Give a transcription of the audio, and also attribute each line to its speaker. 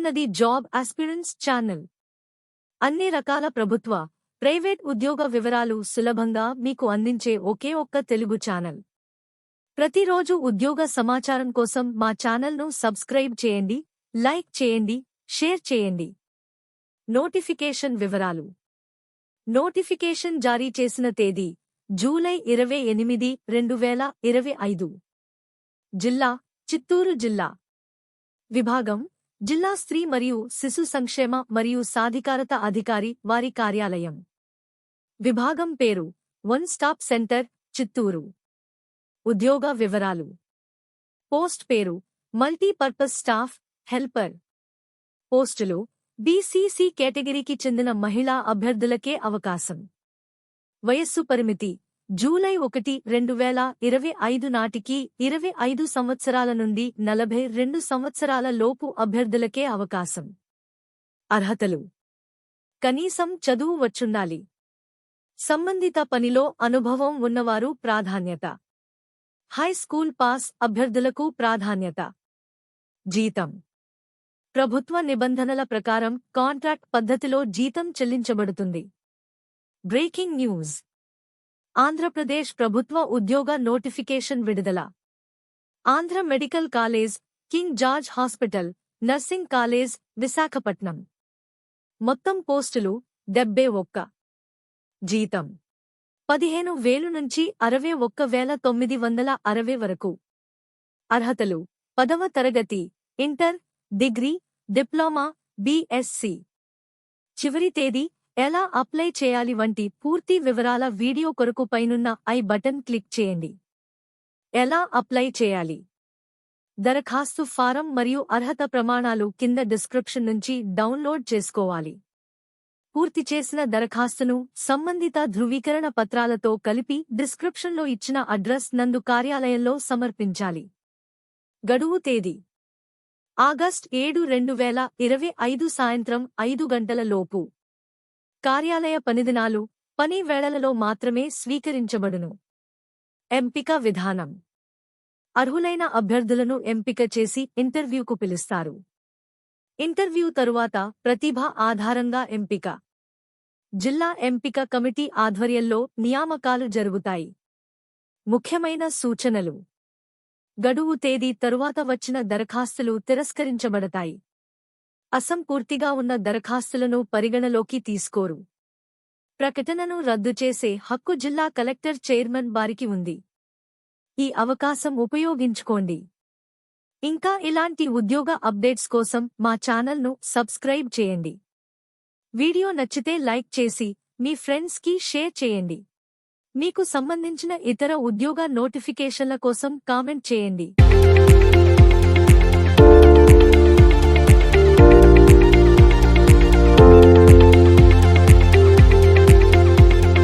Speaker 1: చూస్తున్నది job aspirants channel. అన్ని రకాల ప్రభుత్వ ప్రైవేట్ ఉద్యోగ వివరాలు సులభంగా మీకు అందించే ఒకే ఒక్క తెలుగు ఛానల్. ప్రతిరోజు ఉద్యోగ సమాచారం కోసం మా ఛానల్ను సబ్స్క్రైబ్ చేయండి లైక్ చేయండి షేర్ చేయండి. నోటిఫికేషన్ వివరాలు. నోటిఫికేషన్ జారీ చేసిన తేదీ జూలై ఇరవై ఎనిమిది రెండు వేల ఇరవై ఐదు. జిల్లా చిత్తూరు జిల్లా. విభాగం జిల్లా స్త్రీ మరియు శిశు సంక్షేమ మరియు సాధికారత అధికారి వారి కార్యాలయం. విభాగం పేరు వన్ స్టాప్ సెంటర్ చిత్తూరు. ఉద్యోగ వివరాలు. పోస్ట్ పేరు మల్టీపర్పస్ స్టాఫ్ హెల్పర్. పోస్టులు బీసీసీ కేటగిరీకి చెందిన మహిళా అభ్యర్థులకే అవకాశం. వయస్సు పరిమితి జూలై ఒకటి రెండు వేల ఇరవై ఐదు నాటికి ఇరవై ఐదు సంవత్సరాల నుండి నలభై రెండు సంవత్సరాల లోపు అభ్యర్థులకే అవకాశం. అర్హతలు. కనీసం చదువు వచ్చుండాలి. సంబంధిత పనిలో అనుభవం ఉన్నవారు ప్రాధాన్యత. హై స్కూల్ పాస్ అభ్యర్థులకు ప్రాధాన్యత. జీతం. ప్రభుత్వ నిబంధనల ప్రకారం కాంట్రాక్ట్ పద్ధతిలో జీతం చెల్లించబడుతుంది. Breaking news. ఆంధ్రప్రదేశ్ ప్రభుత్వ ఉద్యోగ నోటిఫికేషన్ విడుదల. Andhra medical college King George hospital nursing college Visakhapatnam. మొత్తం పోస్టులు డెబ్బే ఒక్క. జీతం. పదిహేను వేలు నుంచి అరవై ఒక్క వేల తొమ్మిది వందల అరవై వరకు. అర్హతలు. పదవ తరగతి ఇంటర్ డిగ్రీ డిప్లొమా బీఎస్సీ చివరి తేదీ ఎలా అప్లై చేయాలి వంటి పూర్తి వివరాల వీడియో కొరకు పైనున్న ఐ బటన్ క్లిక్ చేయండి. ఎలా అప్లై చేయాలి? దరఖాస్తు ఫారం మరియు అర్హత ప్రమాణాలు కింద డిస్క్రిప్షన్ నుంచి డౌన్లోడ్ చేసుకోవాలి. పూర్తి చేసిన దరఖాస్తును సంబంధిత ధృవీకరణ పత్రాలతో కలిపి డిస్క్రిప్షన్లో ఇచ్చిన అడ్రస్ నందు కార్యాలయంలో సమర్పించాలి. గడువు తేదీ. ఆగస్ట్ ఏడు రెండు వేల ఇరవై ఐదు సాయంత్రం ఐదు గంటల లోపు. కార్యాలయ పనిదినాలు పని వేళలలో మాత్రమే స్వీకరించబడును. ఎంపిక విధానం. అర్హులైన అభ్యర్థులను ఎంపిక చేసి ఇంటర్వ్యూకు పిలుస్తారు. ఇంటర్వ్యూ తరువాత ప్రతిభ ఆధారంగా ఎంపిక. జిల్లా ఎంపిక కమిటీ ఆధ్వర్యంలో నియామకాలు జరుగుతాయి. ముఖ్యమైన సూచనలు. గడువు తేదీ తరువాత వచ్చిన దరఖాస్తులు తిరస్కరించబడతాయి. అసంపూర్తిగా ఉన్న దరఖాస్తులను పరిగణలోకి తీసుకోరు. ప్రకటనను రద్దు చేసే హక్కు జిల్లా కలెక్టర్ చైర్మన్ వారికి ఉంది. ఈ అవకాశం ఉపయోగించుకోండి. ఇంకా ఇలాంటి ఉద్యోగ అప్డేట్స్ కోసం మా ఛానల్ను సబ్స్క్రైబ్ చేయండి. వీడియో నచ్చితే లైక్ చేసి మీ ఫ్రెండ్స్కి షేర్ చేయండి. మీకు సంబంధించిన ఇతర ఉద్యోగ నోటిఫికేషన్ల కోసం కామెంట్ చేయండి.